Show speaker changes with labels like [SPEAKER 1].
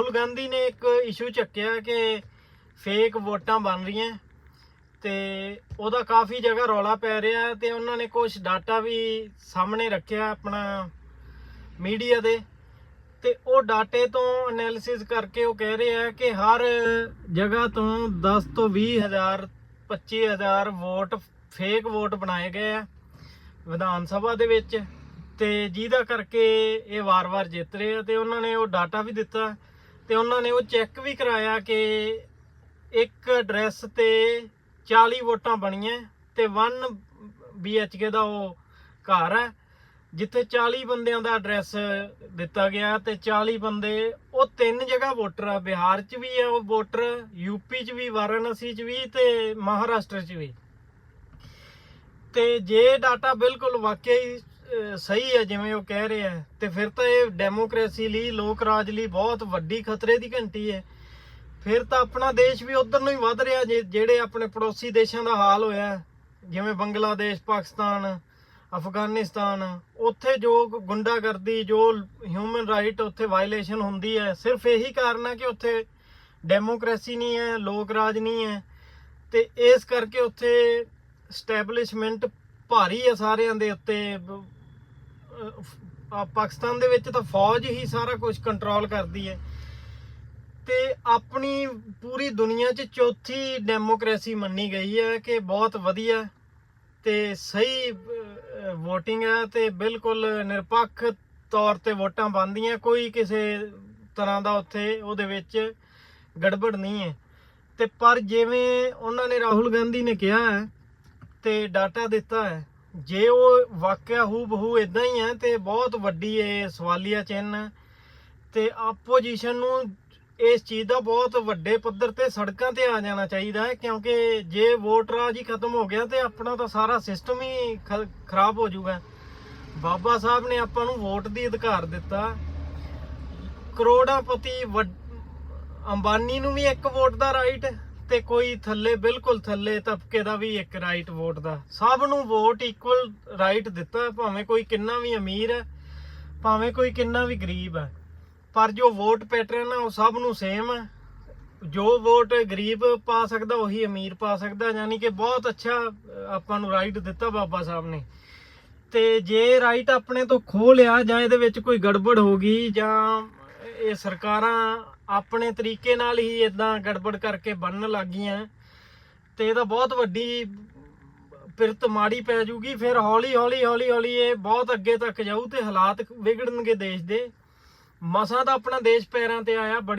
[SPEAKER 1] ਰਾਹੁਲ ਗਾਂਧੀ ਨੇ ਇੱਕ ਇਸ਼ੂ ਚੱਕਿਆ ਕਿ ਫੇਕ ਵੋਟਾਂ ਬਣ ਰਹੀਆਂ ਤੇ ਉਹਦਾ ਕਾਫੀ ਜਗ੍ਹਾ ਰੌਲਾ ਪੈ ਰਿਹਾ ਤੇ ਉਹਨਾਂ ਨੇ ਕੁਝ ਡਾਟਾ ਵੀ ਸਾਹਮਣੇ ਰੱਖਿਆ ਆਪਣਾ ਮੀਡੀਆ ਦੇ ਤੇ ਉਹ ਡਾਟੇ ਤੋਂ ਐਨਾਲਿਸਿਸ ਕਰਕੇ ਉਹ ਕਹਿ ਰਹੇ ਆ ਕਿ ਹਰ ਜਗ੍ਹਾ ਤੋਂ 10 ਤੋਂ 20 ਹਜ਼ਾਰ 25 ਹਜ਼ਾਰ ਵੋਟ ਫੇਕ ਵੋਟ ਬਣਾਏ ਗਏ ਆ ਵਿਧਾਨ ਸਭਾ ਦੇ ਵਿੱਚ ਤੇ ਜਿਹਦਾ ਕਰਕੇ ਇਹ ਵਾਰ-ਵਾਰ ਜਿੱਤ ਰਹੇ ਆ ਤੇ ਉਹਨਾਂ ਨੇ ਉਹ ਡਾਟਾ ਵੀ ਦਿੱਤਾ ਤੇ ਉਹਨਾਂ ਨੇ ਉਹ ਚੈੱਕ ਵੀ ਕਰਾਇਆ ਕਿ ਇੱਕ ਐਡਰੈਸ ਤੇ 40 ਵੋਟਾਂ ਬਣੀਆਂ ਤੇ 1 BHK ਦਾ ਉਹ ਘਰ ਹੈ, ਜਿੱਥੇ 40 ਬੰਦਿਆਂ ਦਾ ਐਡਰੈਸ ਦਿੱਤਾ ਗਿਆ ਤੇ 40 ਬੰਦੇ, ਉਹ ਤਿੰਨ ਜਗ੍ਹਾ ਵੋਟਰ ਆ, ਬਿਹਾਰ 'ਚ ਵੀ ਹੈ ਉਹ ਵੋਟਰ ਯੂਪੀ 'ਚ ਵੀ, ਵਾਰਾਣਸੀ 'ਚ ਵੀ ਤੇ ਮਹਾਰਾਸ਼ਟਰ 'ਚ ਵੀ। ਤੇ ਜੇ ਡਾਟਾ ਬਿਲਕੁਲ ਵਾਕਿਆ ਹੀ ਸਹੀ ਹੈ ਜਿਵੇਂ ਉਹ ਕਹਿ ਰਿਹਾ ਆ ਤੇ ਫਿਰ ਤਾਂ ਇਹ ਡੈਮੋਕ੍ਰੇਸੀ ਲਈ, ਲੋਕ ਰਾਜ ਲਈ ਬਹੁਤ ਵੱਡੀ ਖਤਰੇ ਦੀ ਘੰਟੀ ਹੈ। ਫਿਰ ਤਾਂ ਆਪਣਾ ਦੇਸ਼ ਵੀ ਉਧਰ ਨੂੰ ਹੀ ਵੱਧ ਰਿਹਾ ਜੇ- ਜਿਹੜੇ ਆਪਣੇ ਪੜੋਸੀ ਦੇਸ਼ਾਂ ਦਾ ਹਾਲ ਹੋਇਆ ਜਿਵੇਂ ਬੰਗਲਾਦੇਸ਼, ਪਾਕਿਸਤਾਨ, ਅਫਗਾਨਿਸਤਾਨ, ਉੱਥੇ ਜੋ ਗੁੰਡਾਗਰਦੀ, ਜੋ ਹਿਊਮਨ ਰਾਈਟ ਉੱਥੇ ਵਾਇਲੇਸ਼ਨ ਹੁੰਦੀ ਹੈ। ਸਿਰਫ ਇਹੀ ਕਾਰਨ ਹੈ ਕਿ ਉੱਥੇ ਡੈਮੋਕ੍ਰੇਸੀ ਨਹੀਂ ਹੈ, ਲੋਕ ਰਾਜ ਨਹੀਂ ਹੈ। ਤੇ ਇਸ ਕਰਕੇ ਉੱਥੇ ਸਟੈਬਲਿਸ਼ਮੈਂਟ ਭਾਰੀ ਹੈ ਸਾਰਿਆਂ ਦੇ ਉੱਤੇ। ਪਾਕਿਸਤਾਨ ਦੇ ਵਿੱਚ ਤਾਂ ਫੌਜ ਹੀ ਸਾਰਾ ਕੁਝ ਕੰਟਰੋਲ ਕਰਦੀ ਹੈ। ਤੇ ਆਪਣੀ ਪੂਰੀ ਦੁਨੀਆ 'ਚ ਚੌਥੀ ਡੈਮੋਕ੍ਰੇਸੀ ਮੰਨੀ ਗਈ ਹੈ ਕਿ ਬਹੁਤ ਵਧੀਆ ਤੇ ਸਹੀ VOTING ਹੈ ਤੇ ਬਿਲਕੁਲ ਨਿਰਪੱਖ ਤੌਰ ਤੇ ਵੋਟਾਂ ਬਣਦੀਆਂ। ਕੋਈ ਕਿਸੇ ਤਰ੍ਹਾਂ ਦਾ ਉੱਥੇ ਉਹਦੇ ਵਿੱਚ ਗੜਬੜ ਨਹੀਂ ਹੈ। ਤੇ ਪਰ ਜਿਵੇਂ ਉਹਨਾਂ ਨੇ ਰਾਹੁਲ ਗਾਂਧੀ ਨੇ ਕਿਹਾ ਹੈ ਤੇ ਡਾਟਾ ਦਿੱਤਾ ਹੈ ਜੇ ਉਹ ਵਾਕਿਆ ਹੂ ਬਹੂ ਇਦਾਂ ਹੀ ਹੈ ਤੇ ਬਹੁਤ ਵੱਡੀ ਇਹ ਸਵਾਲੀਆ ਚਿੰਨ੍ਹ ਹੈ ਤੇ ਆਪੋਜੀਸ਼ਨ ਨੂੰ ਇਸ ਚੀਜ਼ ਦਾ ਬਹੁਤ ਵੱਡੇ ਪੱਧਰ ਤੇ ਸੜਕਾਂ ਤੇ ਆ ਜਾਣਾ ਚਾਹੀਦਾ ਹੈ, ਕਿਉਂਕਿ ਜੇ ਵੋਟ ਰਾਜ ਹੀ ਖਤਮ ਹੋ ਗਿਆ ਤੇ ਆਪਣਾ ਤਾਂ ਸਾਰਾ ਸਿਸਟਮ ਹੀ ਖ- ਖਰਾਬ ਹੋ ਜਾਊਗਾ। ਬਾਬਾ ਸਾਹਿਬ ਨੇ ਆਪਾਂ ਨੂੰ ਵੋਟ ਦੀ ਅਧਿਕਾਰ ਦਿੱਤਾ। ਕਰੋੜਾਪਤੀ ਵੱਡ- ਅੰਬਾਨੀ ਨੂੰ ਵੀ ਇੱਕ ਵੋਟ ਦਾ ਰਾਈਟ ਤੇ ਕੋਈ ਥੱਲੇ, ਬਿਲਕੁਲ ਥੱਲੇ ਤਬਕੇ ਦਾ ਵੀ ਇੱਕ ਰਾਈਟ ਵੋਟ ਦਾ। ਸਭ ਨੂੰ ਵੋਟ ਇਕੁਅਲ ਰਾਈਟ ਦਿੱਤਾ, ਭਾਵੇਂ ਕੋਈ ਕਿੰਨਾ ਵੀ ਅਮੀਰ ਹੈ, ਭਾਵੇਂ ਕੋਈ ਕਿੰਨਾ ਵੀ ਗਰੀਬ ਹੈ। ਪਰ ਜੋ ਵੋਟ ਪੈਟਰਨ ਹੈ ਉਹ ਸਭ ਨੂੰ ਸੇਮ ਹੈ। ਜੋ ਵੋਟ ਗਰੀਬ ਪਾ ਸਕਦਾ, ਉਹੀ ਅਮੀਰ ਪਾ ਸਕਦਾ। ਯਾਨੀ ਕਿ ਬਹੁਤ ਅੱਛਾ ਆਪਾਂ ਨੂੰ ਰਾਈਟ ਦਿੱਤਾ ਬਾਬਾ ਸਾਹਿਬ ਨੇ। ਤੇ ਜੇ ਰਾਈਟ ਆਪਣੇ ਤੋਂ ਖੋਹ ਲਿਆ, ਜਾਂ ਇਹਦੇ ਵਿੱਚ ਕੋਈ ਗੜਬੜ ਹੋ ਗਈ, ਜਾਂ ਇਹ ਸਰਕਾਰਾਂ ਆਪਣੇ ਤਰੀਕੇ ਨਾਲ ਹੀ ਇਦਾਂ ਗੜਬੜ ਕਰਕੇ ਬਣਨ ਲੱਗੀਆਂ ਤੇ ਇਹਦਾ ਬਹੁਤ ਵੱਡੀ ਪਿਰਤ ਮਾੜੀ ਪੈ ਜੂਗੀ, ਫਿਰ ਹੌਲੀ ਹੌਲੀ ਹੌਲੀ ਹੌਲੀ ਇਹ ਬਹੁਤ ਅੱਗੇ ਤੱਕ ਜਾਊ ਤੇ ਹਾਲਾਤ ਵਿਗੜਨਗੇ ਦੇਸ਼ ਦੇ। ਮਸਾਂ ਤਾਂ ਆਪਣਾ ਦੇਸ਼ ਪੈਰਾਂ ਤੇ ਆਇਆ, ਬੜੀ